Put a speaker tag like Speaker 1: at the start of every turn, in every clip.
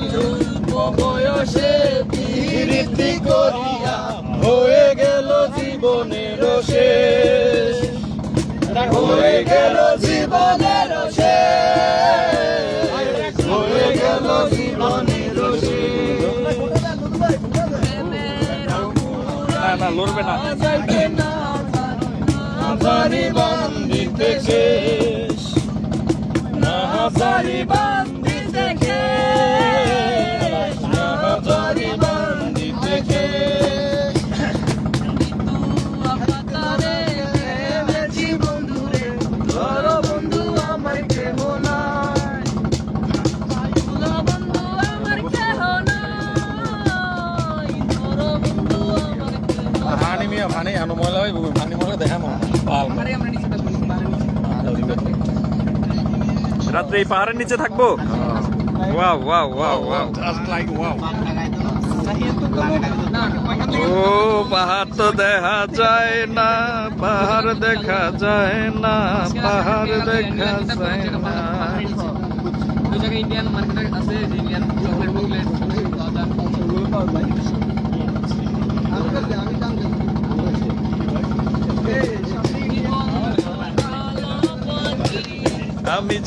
Speaker 1: অল্প বয়সে প্রীতি করিয়া হয়ে গেল জীবনের শেষ হয়ে গেল জীবনের শেষ হয়ে গেল জীবনের
Speaker 2: না না লড়বে না
Speaker 1: হাজারি বান্দিতে শেষ না হাজারি বান্দিতে
Speaker 2: রাত্রে এই পাহাড়ের নিচে থাকব? Wow wow wow wow. Just like ও, পাহাড় তো দেখা যায় না, পাহাড় দেখা যায় না, পাহাড় দেখা যায় না।
Speaker 3: ইন্ডিয়ান মার্কেট আছে ইন্ডিয়ান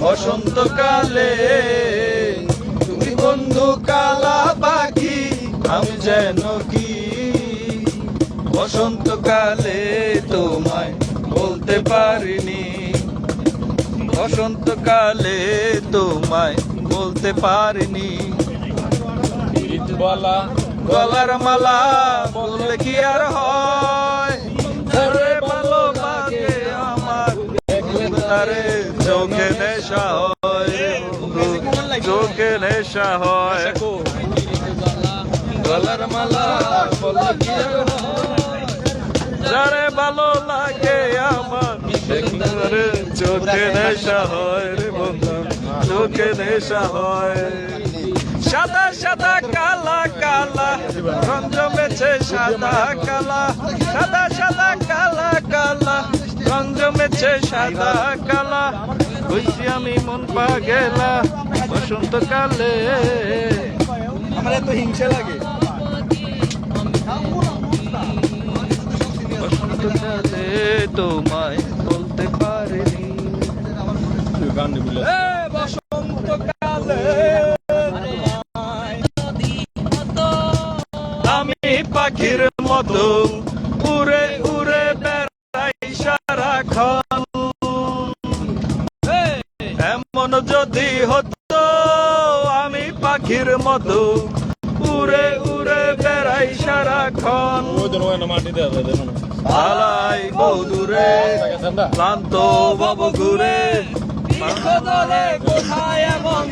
Speaker 2: বসন্তকালে তুমি বন্ধু কালা পাখি আমি যেন কি? বসন্তকালে তোমায় বলতে পারিনি। বসন্তকালে তোমায় বলতে পারিনি।
Speaker 1: বলা
Speaker 2: গলার মালা বললে কি আর হয়? ভালো লাগে আমার তারে? চোখে নেশা হয় চোখে নেশা হয় গলার মালা হয় যারে ভালো লাগে আমার চোখে নেশা হয় রে বন্ধু চোখে নেশা হয় সাদা সাদা কালা কালা রং জমেছে সাদা কালা সাদা সাদা কালা কালা রং জমেছে সাদা কালা। হইছি আমি মন পা গেলা বসন্তকালে।
Speaker 1: আমার এত হিংসা লাগে।
Speaker 2: বসন্তকালে তোমায় বলতে পারিনি।
Speaker 1: দিবিলে
Speaker 2: আমি পাখির মতো হতো আমি পাখির মতো। উড়ে উড়ে বেড়াই সারাক্ষণ। পালাই বহু দূরে ক্লান্ত বব ঘুরে কোথায় এমন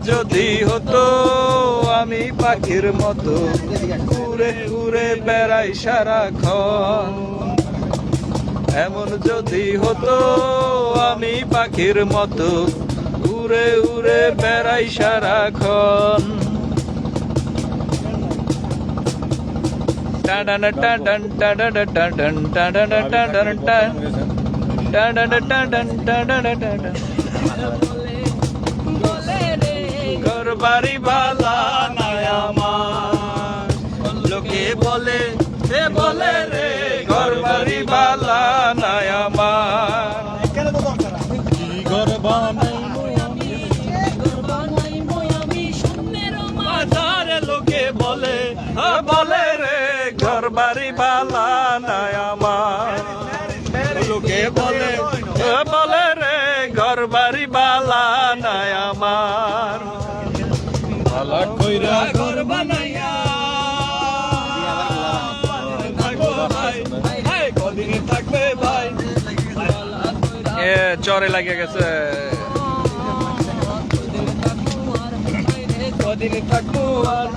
Speaker 2: যদি হতো আমি পাখির মতো উড়ে উড়ে বেড়াই সারাক্ষণ এমন যদি হতো আমি পাখির মতো উড়ে উড়ে বেড়াই সারাক্ষণ টাডান টাডান টাডান টাডান টাডান টাডান টাডান টাডান টাডান টাডান বাড়ি বালা নাই আমার। লোকে বলে এ বলে রে ঘর বাড়ি বালা নাই আমার।
Speaker 1: কি ঘর বানাই
Speaker 2: বাজারে লোকে বলে বলে রে ঘর বাড়ি বালা নাই আমার। লোকে বলে বলে রে ঘর বাড়ি বালা ঘর বানাইয়া। থাকব ভাই। চরে লাগে গেছে। কদিন থাকব আর।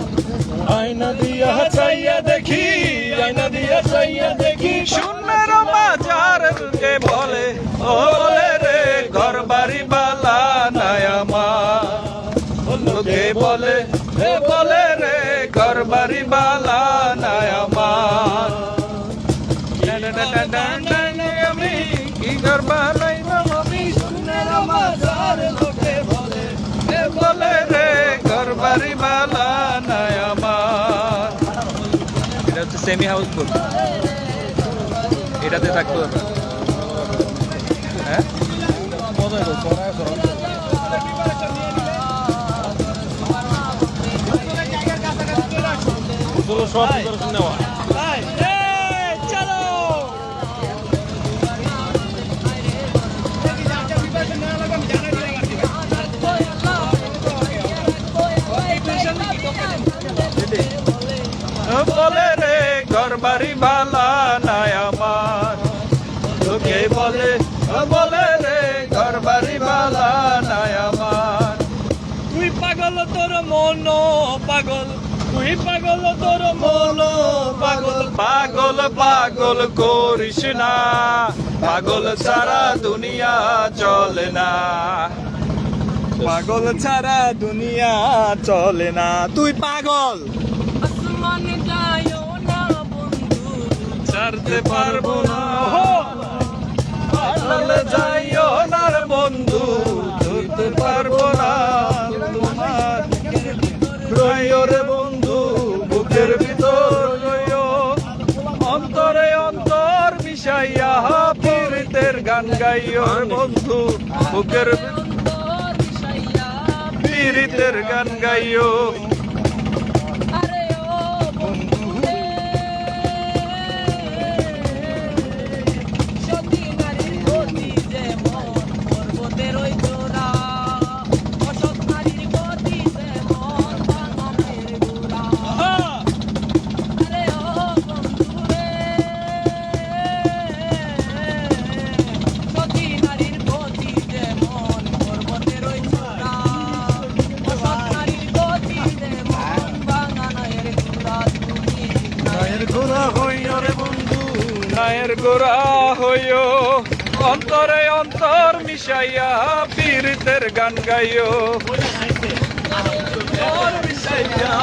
Speaker 2: আয়না দিয়া চাইয়া দেখি আয়না দিয়া চাইয়া দেখি। শূন্যের বাজার কে বলে ও বলে রে ঘর বাড়ি বালা। বাড়ি বালা নাই আমার। আমি কি আমি লোকে বলে বলে রে ঘর বাড়ি বালা নাই আমার? এটা হচ্ছে সেমি হাউসফুল এটাতে থাকতো সব প্রিপারেশন নেওয়া। বলে রে ঘর বাড়ি বালা তুই পাগল তোর মন পাগল পাগল পাগল করিস না। পাগল সারা দুনিয়া চলে না। পাগল ছাড়া দুনিয়া চলে না। তুই পাগল। ছাড়তে পারব না। যাইও না বন্ধু। ধরতে পারব না তোমার পীড়িতের গান গাইও রে বন্ধু বুকের পীড়িতের গান গাইও
Speaker 4: অন্যায়ের গোড়া
Speaker 2: হইও অন্তরে অন্তর মিশাইয়া পীড়িতের গান গাইও। মিশাইয়া